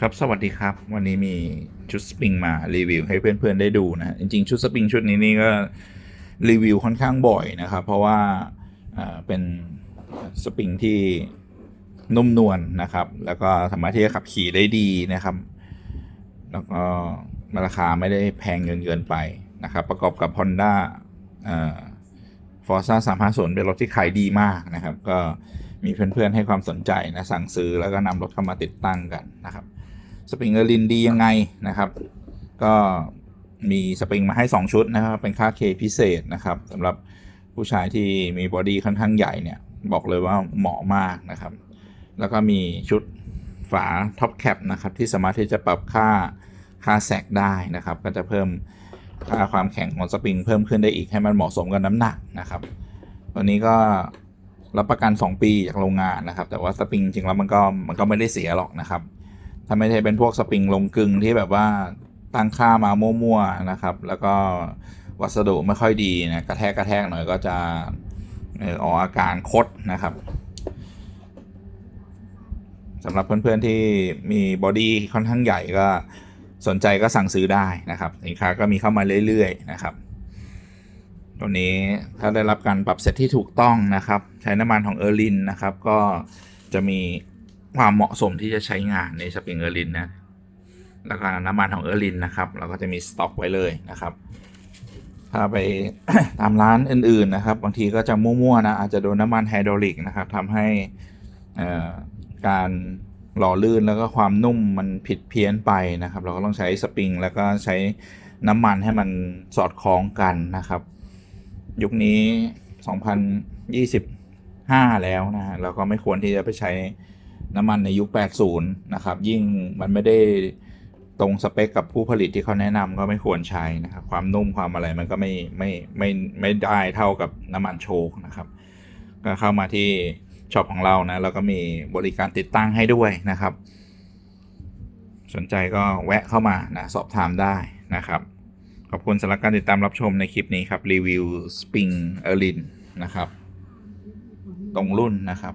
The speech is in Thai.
ครับ สวัสดีครับ วันนี้มีชุดสปริงมารีวิวให้เพื่อนๆได้ดูนะ จริงๆ ชุดสปริงชุดนี้นี่ก็รีวิวค่อนข้างบ่อยนะครับ เพราะว่าเป็นสปริงที่นุ่มนวลนะครับ แล้วก็สามารถที่จะขับขี่ได้ดีนะครับ แล้วก็ราคาไม่ได้แพงเกินเกินไปนะครับ ประกอบกับ Honda เอ่อ Forza 350เป็นรถที่ขายดีมากนะครับ ก็มีเพื่อนๆให้ความสนใจนะสั่งซื้อแล้วก็นำรถเข้ามาติดตั้งกันนะครับ สปริงเออร์ลินดียังไงนะครับ ก็มีสปริงมาให้ 2 ชุดนะครับ เป็นค่าเคพิเศษนะครับสำหรับผู้ชายที่มีบอดี้ค่อนข้างใหญ่เนี่ย บอกเลยว่าเหมาะมากนะครับ แล้วก็มีชุดฝาท็อปแคปนะครับ ที่สามารถที่จะปรับค่าค่าแซกได้นะครับ ก็จะเพิ่มค่าความแข็งของสปริงเพิ่มขึ้นได้อีกให้มันเหมาะสมกับน้ำหนักนะครับ ตัวนี้ก็รับประกัน 2 ปีจากโรงงานนะครับ แต่ว่าสปริงจริงแล้วมันก็มันก็ไม่ได้เสียหรอกนะครับ ถ้าไม่ใช่เป็นพวกสปริงลงกึงที่แบบว่าตั้งค่ามามั่วๆนะครับ แล้วก็วัสดุไม่ค่อยดีนะกระแทกกระแทกหน่อยก็จะออออกอาการคดนะครับสำหรับเพื่อนๆที่มีบอดี้ค่อนข้างใหญ่ก็สนใจก็สั่งซื้อได้นะครับ สินค้าก็มีเข้ามาเรื่อยๆนะครับตัวนี้ถ้าได้รับการปรับเซตที่ถูกต้องนะครับ ใช้น้ำมันของเออร์ลินนะครับ ก็จะมี ความเหมาะสมที่จะใช้งานในสปริงเออร์ลินนะแล้วก็น้ำมันของเออร์ลินนะครับเราก็จะมีสต็อกไว้เลยนะครับ ถ้าไปตามร้านอื่นๆนะครับ บางทีก็จะมั่วๆนะอาจจะโดนน้ำมันไฮดรอลิกนะครับทำให้การหล่อลื่นแล้วก็ความนุ่มมันผิดเพี้ยนไปนะครับ เราก็ต้องใช้สปริง แล้วก็ใช้น้ำมันให้มันสอดคล้องกันนะครับ ยุคนี้ 2025 แล้วนะฮะเราก็ไม่ควรที่จะไปใช้ น้ำมันในยุค 80 นะครับ ยิ่งมันไม่ได้ตรงสเปคกับผู้ผลิตที่เขาแนะนำก็ไม่ควรใช้นะครับ ความนุ่มความอะไรมันก็ไม่ไม่ไม่ไม่ได้เท่ากับน้ำมันโชคนะครับ ก็เข้ามาที่ช็อปของเรานะแล้วก็มีบริการติดตั้งให้ด้วยนะครับ สนใจก็แวะเข้ามานะสอบถามได้นะครับ ขอบคุณสำหรับการติดตามรับชมในคลิปนี้ครับ รีวิวสปริงเออรินนะครับ ตรงรุ่นนะครับ